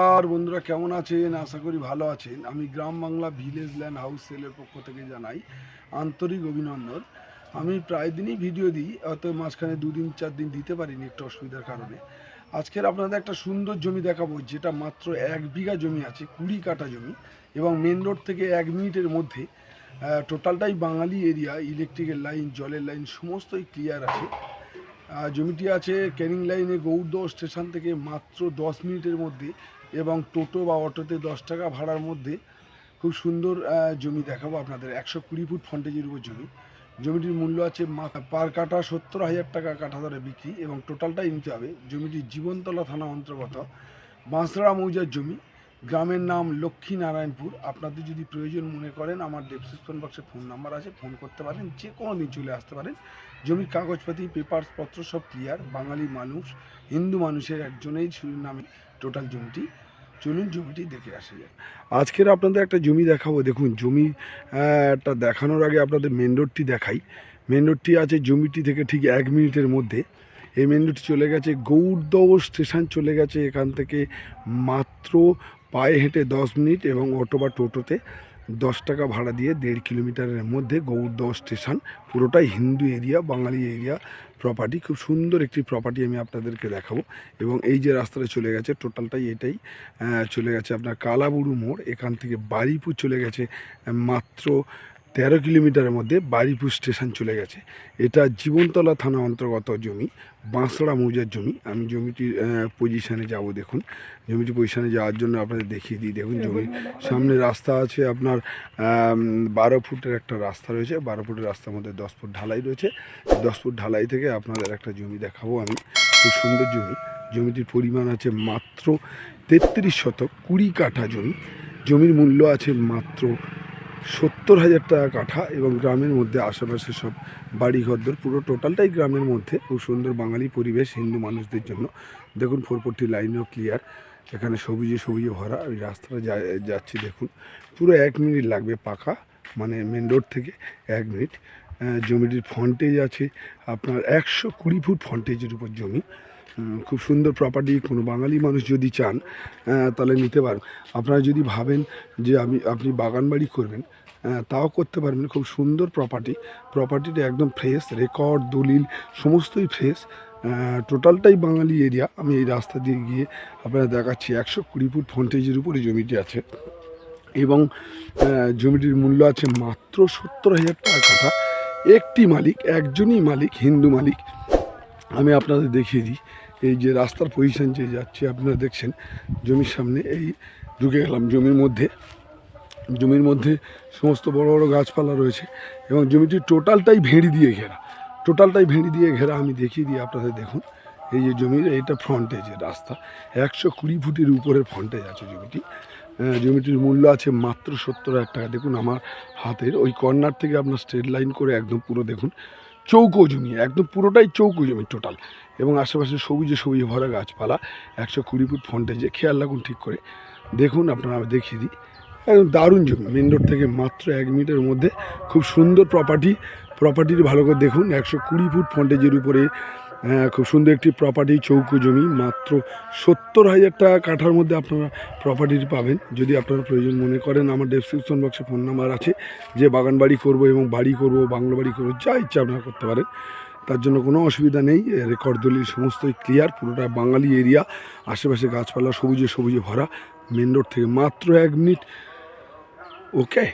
আর বন্ধুরা, কেমন আছেন? আশা করি ভালো আছেন। আমি গ্রাম বাংলা ভিলেজ ল্যান্ড হাউস সেলের পক্ষ থেকে জানাই আন্তরিক অভিনন্দন। আমি প্রায় দিনই ভিডিও দিই হয়তো মাঝখানে দুদিন চার দিন দিতে পারিনি একটু অসুবিধার কারণে। আজকের আপনাদের একটা সুন্দর জমি দেখাবো, যেটা মাত্র এক বিঘা জমি আছে, কুড়ি কাটা জমি এবং মেন রোড থেকে এক মিনিটের মধ্যে টোটালটাই বাঙালি এরিয়া ইলেকট্রিকের লাইন জলের লাইন সমস্তই ক্লিয়ার আছে। জমিটি আছে ক্যানিং লাইনে গৌড়দহ স্টেশন থেকে মাত্র দশ মিনিটের মধ্যে এবং টোটো বা অটোতে দশ টাকা ভাড়ার মধ্যে খুব সুন্দর জমি দেখাবো আপনাদের। একশো কুড়ি ফুট ফ্রন্টেজের উপর জমি। জমিটির মূল্য আছে পার কাঠা সত্তর হাজার টাকা কাঠা দরে বিক্রি এবং টোটালটাই নিতে হবে জমিটি জীবনতলা থানা অন্তর্গত বাঁশড়া মৌজার জমি। গ্রামের নাম লক্ষ্মী নারায়ণপুর আপনাদের যদি প্রয়োজন মনে করেন, আমার ডেসক্রিপশন বক্সে ফোন নাম্বার আছে ফোন করতে পারেন, যে কোনো দিন চলে আসতে পারেন। জমির কাগজপাতি পেপার পত্র সব ক্লিয়ার বাঙালি মানুষ, হিন্দু মানুষের একজনেই নামে টোটাল জমিটি, চলুন জমিটি দেখে আসা যাক। আজকের আপনাদের একটা জমি দেখাবো। দেখুন, জমি একটা দেখানোর আগে আপনাদের মেন রোডটি দেখাই। মেন রোডটি আছে জমিটি থেকে ঠিক এক মিনিটের মধ্যে। এই মেন রোডটি চলে গেছে গৌরদৌ স্টেশন চলে গেছে এখান থেকে মাত্র পায়ে হেঁটে দশ মিনিট এবং অটো বা টোটোতে দশ টাকা ভাড়া দিয়ে দেড় কিলোমিটারের মধ্যে গৌরদহ স্টেশন, পুরোটাই হিন্দু এরিয়া, বাঙালি এরিয়া প্রপার্টি খুব সুন্দর একটি প্রপার্টি আমি আপনাদেরকে দেখাবো। এবং এই যে রাস্তাটা চলে গেছে টোটালটাই এটাই চলে গেছে আপনার কালাবুরু মোড়। এখান থেকে বারিপুর চলে গেছে মাত্র তেরো কিলোমিটারের মধ্যে বারিপুর স্টেশন চলে গেছে। এটা জীবনতলা থানা অন্তর্গত জমি, বাঁশড়া মৌজার জমি। আমি জমিটির পজিশানে যাব দেখুন। জমিটি পজিশানে যাওয়ার জন্য আপনাদের দেখিয়ে দিই। দেখুন জমির সামনে রাস্তা আছে আপনার বারো ফুটের একটা রাস্তা রয়েছে। বারো ফুটের রাস্তার মধ্যে দশ ফুট ঢালাই রয়েছে। দশ ফুট ঢালাই থেকে আপনাদের একটা জমি দেখাবো আমি। খুব সুন্দর জমি। জমিটির পরিমাণ আছে মাত্র তেত্রিশ শতক কুড়ি কাঠা জমি। জমির মূল্য আছে মাত্র সত্তর হাজার টাকা কাঠা এবং গ্রামের মধ্যে আশেপাশে সব বাড়ি ঘরদোর পুরো টোটালটাই গ্রামের মধ্যে। খুব সুন্দর বাঙালি পরিবেশ হিন্দু মানুষদের জন্য। দেখুন ফোরপট্টি লাইনও ক্লিয়ার। এখানে সবুজে সবুজে ভরা। ওই রাস্তাটা যা- যাচ্ছি দেখুন। পুরো এক মিনিট লাগবে পাকা মানে মেন রোড থেকে এক মিনিট। জমিটির ফন্টেজ আছে। আপনার একশো কুড়ি ফুট ফন্টেজের উপর জমি। খুব সুন্দর প্রপার্টি কোনো বাঙালি মানুষ যদি চান তাহলে নিতে পারেন আপনারা যদি ভাবেন যে আমি, আপনি বাগান বাড়ি করবেন তাও করতে পারবেন। খুব সুন্দর প্রপার্টি প্রপার্টিটা একদম ফ্রেশ রেকর্ড দলিল, সমস্তই ফ্রেশ টোটালটাই বাঙালি এরিয়া আমি এই রাস্তা দিয়ে গিয়ে আপনারা দেখাচ্ছি, একশো কুড়ি ফুট ফ্রন্টেজের উপরে জমিটি আছে। এবং জমিটির মূল্য আছে মাত্র সত্তর হাজার টাকা। কথা একটি মালিক, একজনই মালিক, হিন্দু মালিক আমি আপনাদের দেখিয়ে দিই, এই যে রাস্তার পজিশন যে যাচ্ছে, আপনারা দেখছেন জমির সামনে এই ঢুকে গেলাম জমির মধ্যে। জমির মধ্যে সমস্ত বড় বড় গাছপালা রয়েছে এবং জমিটি টোটালটাই ভেড়ি দিয়ে ঘেরা। টোটালটাই ভেড়ি দিয়ে ঘেরা, আমি দেখিয়ে দিই আপনাদের দেখুন। এই যে জমির, এইটা ফ্রন্টেজের রাস্তা। একশো কুড়ি ফুটের উপরে ফ্রন্টেজ আছে জমিটি। জমিটির মূল্য আছে মাত্র সত্তর হাজার টাকা। দেখুন আমার হাতের ওই কর্নার থেকে আপনার স্ট্রেট লাইন করে একদম পুরো দেখুন। চৌকো জমি, একদম পুরোটাই চৌকো জমি টোটাল এবং আশেপাশে সবুজে সবুজে ভরা গাছপালা, একশো কুড়ি ফুট ফ্রন্টেজে খেয়াল রাখুন ঠিক করে। দেখুন আপনারা, আমি দেখিয়ে দিই। একদম দারুণ জমি মেন রোড থেকে মাত্র এক মিনিটের মধ্যে। খুব সুন্দর প্রপার্টি প্রপার্টির ভালো করে দেখুন, একশো কুড়ি ফুট ফন্টেজের উপরে খুব সুন্দর একটি প্রপার্টি চৌকো জমি, মাত্র সত্তর হাজার টাকা কাঠার মধ্যে আপনারা প্রপার্টিটি পাবেন। যদি আপনারা প্রয়োজন মনে করেন, আমার ডেসক্রিপশন বক্সে ফোন নাম্বার আছে। যে বাগান বাড়ি করব এবং বাড়ি করব, বাংলো বাড়ি করব, যা ইচ্ছা আপনারা করতে পারেন। তার জন্য কোনো অসুবিধা নেই রেকর্ড দলিল সমস্তই ক্লিয়ার পুরোটা বাঙালি এরিয়া আশেপাশে গাছপালা সবুজে সবুজে ভরা মেন রোড থেকে মাত্র এক মিনিট ওকে